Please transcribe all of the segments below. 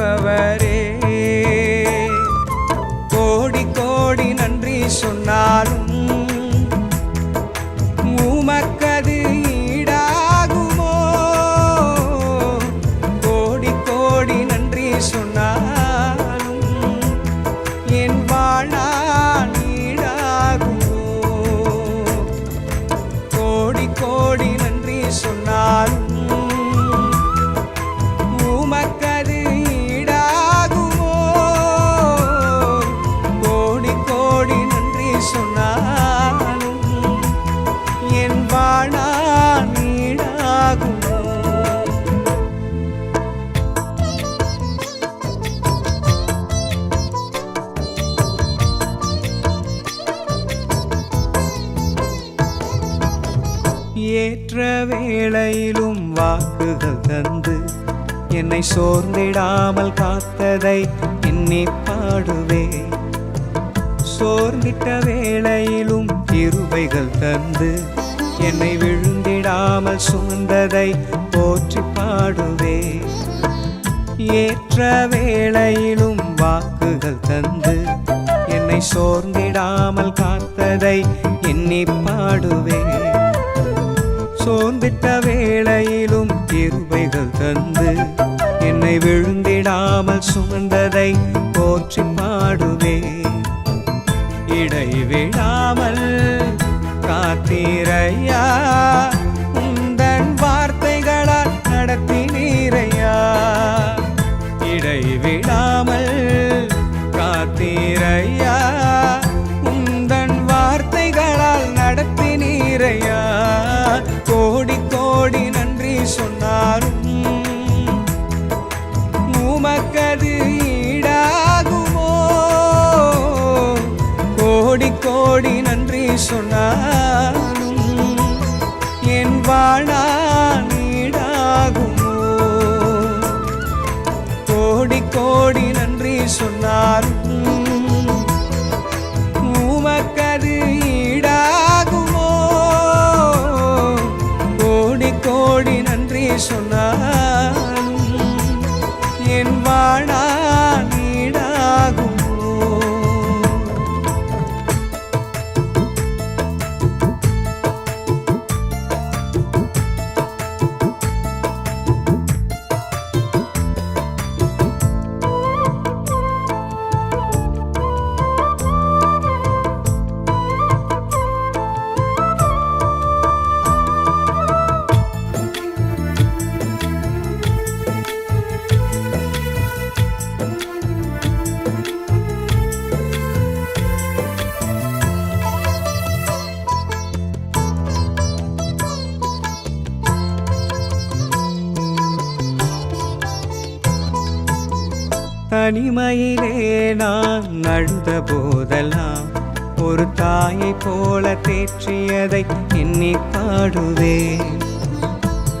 செய்பவரே கோடி கோடி நன்றி சொன்னாலும் சொன்னாலும் என் வாழ்நாள் ஈடாகுமோ ஏற்ற வேளையிலும் வாக்குகள் தந்து என்னை சோர்ந்திடாமல் காத்ததை எண்ணி பாடுவேன் சோர்ந்திட்ட வேளையிலும் கிருபைகள் தந்து என்னை விழுந்திடாமல் சுமந்ததை போற்றி பாடுவே. ஏற்ற வேளையிலும் வாக்குகள் தந்து என்னை சோர்ந்திடாமல் காத்ததை எண்ணி பாடுவே. சோர்ந்திட்ட வேளையிலும் கிருபைகள் தந்து என்னை விழுந்திடாமல் சுமந்ததை போற்றி பாடுவே. இடைவிடாமல் காத்தீரையா? உந்தன் வார்த்தைகளால் நடத்தினீரையா? இடைவிடாமல் காத்தீரையா? உந்தன் வார்த்தைகளால் நடத்தினீரையா? கோடி நன்றி சொன்னார். தனிமையிலே நான் அழுத போதெல்லாம் ஒரு தாயை போல தேற்றியதை எண்ணி பாடுவேன்.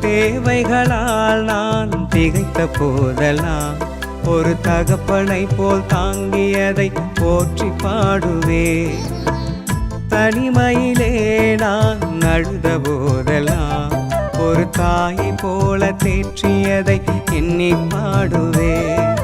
தேவைகளால் நான் திகைத்த போதெல்லாம் ஒரு தகப்பனை போல் தாங்கியதை போற்றி பாடுவேன். தனிமையிலே நான் அழுத போதெல்லாம் ஒரு தாயை போல தேற்றியதை எண்ணி பாடுவேன்.